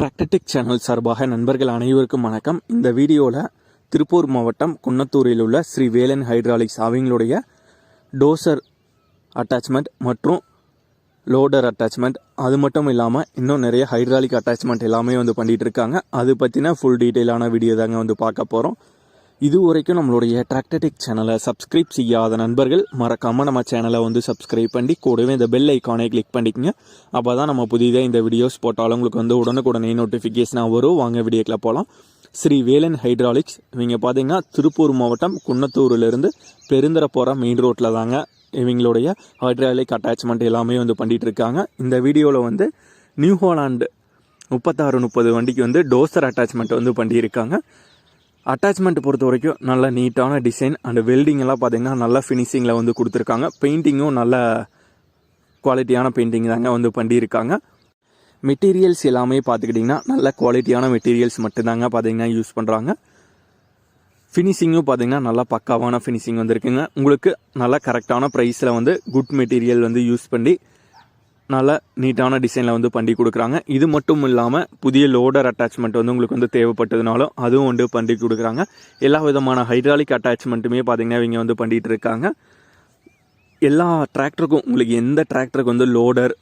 Tractor Tech channel சார்பாக நண்பர்கள் அனைவருக்கும் வணக்கம். இந்த வீடியோவில் திருப்பூர் மாவட்டம் குன்னத்தூரில் உள்ள ஸ்ரீ வேலன் ஹைட்ராலிக்ஸ் அவங்களுடைய டோசர் அட்டாச்மெண்ட் மற்றும் லோடர் அட்டாச்மெண்ட் அது மட்டும் இல்லாமல் இன்னும் நிறைய ஹைட்ராலிக் அட்டாச்மெண்ட் எல்லாமே வந்து பண்ணிகிட்டு இருக்காங்க. அது பற்றின ஃபுல் டீட்டெயிலான வீடியோ தாங்க வந்து பார்க்க போகிறோம் இது வரைக்கும் நம்மளுடைய டிராக்டடிக் சேனலை சப்ஸ்கிரைப் செய்யாத நண்பர்கள் மறக்காமல் நம்ம சேனலை வந்து சப்ஸ்கிரைப் பண்ணி கூடவே இந்த பெல் ஐக்கானை கிளிக் பண்ணிக்கங்க. அப்போ தான் நம்ம புதிதாக இந்த வீடியோஸ் போட்டாலும் உங்களுக்கு வந்து உடனுக்குடனே நோட்டிஃபிகேஷனாக வரும். வாங்க வீடியோக்கில் போகலாம் ஸ்ரீ வேலன் ஹைட்ராலிக்ஸ் இவங்க பார்த்தீங்கன்னா திருப்பூர் மாவட்டம் குன்னத்தூரிலிருந்து பெருந்தர போகிற மெயின் ரோட்டில் தாங்க இவங்களுடைய ஹைட்ராலிக் அட்டாச்மெண்ட் எல்லாமே வந்து பண்ணிகிட்ருக்காங்க இருக்காங்க. இந்த வீடியோவில் வந்து நியூ ஹாலாண்டு முப்பத்தாறு முப்பது வண்டிக்கு வந்து டோசர் அட்டாச்மெண்ட் வந்து பண்ணியிருக்காங்க. அட்டாச்மெண்ட் பொறுத்த வரைக்கும் நல்ல நீட்டான டிசைன் அண்ட் வெல்டிங் எல்லாம் நல்லா ஃபினிஷிங்கில் வந்து கொடுத்துருக்காங்க. பெயிண்டிங்கும் நல்ல குவாலிட்டியான பெயிண்டிங் தாங்க வந்து பண்ணியிருக்காங்க. மெட்டீரியல்ஸ் எல்லாமே பார்த்துக்கிட்டிங்கன்னா நல்ல குவாலிட்டியான மெட்டீரியல்ஸ் மட்டும்தாங்க பார்த்திங்கன்னா யூஸ் பண்ணுறாங்க ஃபினிஷிங்கும் பார்த்திங்கன்னா நல்லா பக்காவான ஃபினிஷிங் வந்துருக்குங்க. உங்களுக்கு நல்லா கரெக்டான ப்ரைஸில் வந்து குட் மெட்டீரியல் வந்து யூஸ் பண்ணி நல்ல நீட்டான டிசைனில் வந்து பண்ணி கொடுக்குறாங்க. இது மட்டும் இல்லாமல் புதிய லோடர் அட்டாச்மெண்ட் வந்து உங்களுக்கு வந்து தேவைப்பட்டதுனாலும் அதுவும் வந்து பண்ணி கொடுக்குறாங்க. எல்லா விதமான ஹைட்ராலிக் அட்டாச்மெண்ட்டுமே பார்த்தீங்கன்னா இவங்க வந்து பண்ணிகிட்டு இருக்காங்க. எல்லா டிராக்டருக்கும் உங்களுக்கு எந்த டிராக்டருக்கு வந்து லோடர்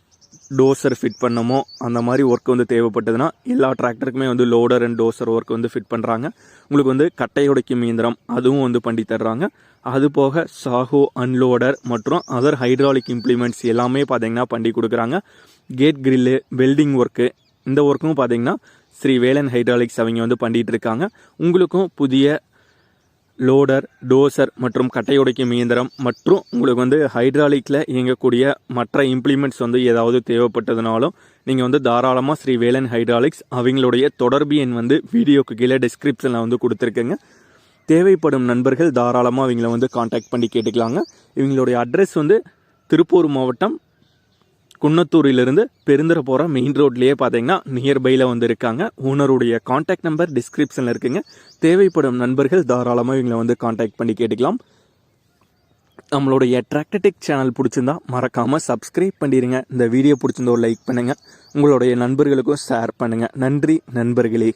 டோசர் ஃபிட் பண்ணமோ அந்த மாதிரி ஒர்க் வந்து தேவைப்பட்டதுன்னா எல்லா டிராக்டருக்குமே வந்து லோடர் அண்ட் டோசர் ஒர்க் வந்து ஃபிட் பண்ணுறாங்க உங்களுக்கு வந்து கட்டை உடைக்கும் இயந்திரம் அதுவும் வந்து பண்ணி தர்றாங்க. அது போக சாகோ அன்லோடர் மற்றும் அதர் ஹைட்ராலிக் இம்ப்ளிமெண்ட்ஸ் எல்லாமே பார்த்தீங்கன்னா பண்ணி கொடுக்குறாங்க. கேட் கிரில்லு வெல்டிங் ஒர்க்கு இந்த ஒர்க்கும் பார்த்தீங்கன்னா ஸ்ரீ வேலன் ஹைட்ராலிக்ஸ் அவங்க வந்து பண்ணிகிட்டு இருக்காங்க. உங்களுக்கும் புதிய லோடர் டோசர் மற்றும் கட்டையுடைக்கும் இயந்திரம் மற்றும் உங்களுக்கு வந்து ஹைட்ராலிக்கில் இயங்கக்கூடிய மற்ற இம்ப்ளிமெண்ட்ஸ் வந்து ஏதாவது தேவைப்பட்டதுனாலும் நீங்கள் வந்து தாராளமாக ஸ்ரீ வேலன் ஹைட்ராலிக்ஸ் அவங்களுடைய தொடர்பு எண் வந்து வீடியோக்கு கீழே டிஸ்கிரிப்ஷனில் வந்து கொடுத்துருக்கேங்க. தேவைப்படும் நண்பர்கள் தாராளமாக அவங்கள வந்து காண்டாக்ட் பண்ணி கேட்டுக்கலாங்க. இவங்களுடைய அட்ரஸ் வந்து திருப்பூர் மாவட்டம் குன்னத்தூரிலிருந்து பெருந்துற போகிற மெயின் ரோட்லேயே பார்த்தீங்கன்னா நியர்பையில் வந்து இருக்காங்க ஓனருடைய காண்டாக்ட் நம்பர் டிஸ்கிரிப்ஷனில் இருக்குங்க. தேவைப்படும் நண்பர்கள் தாராளமாக இவங்களை வந்து காண்டாக்ட் பண்ணி கேட்டுக்கலாம். நம்மளுடைய டிராக்டடிக் சேனல் பிடிச்சிருந்தா மறக்காமல் சப்ஸ்கிரைப் பண்ணிடுங்க இந்த வீடியோ பிடிச்சிருந்தோ லைக் பண்ணுங்கள் உங்களுடைய நண்பர்களுக்கும் ஷேர் பண்ணுங்கள் நன்றி நண்பர்களே.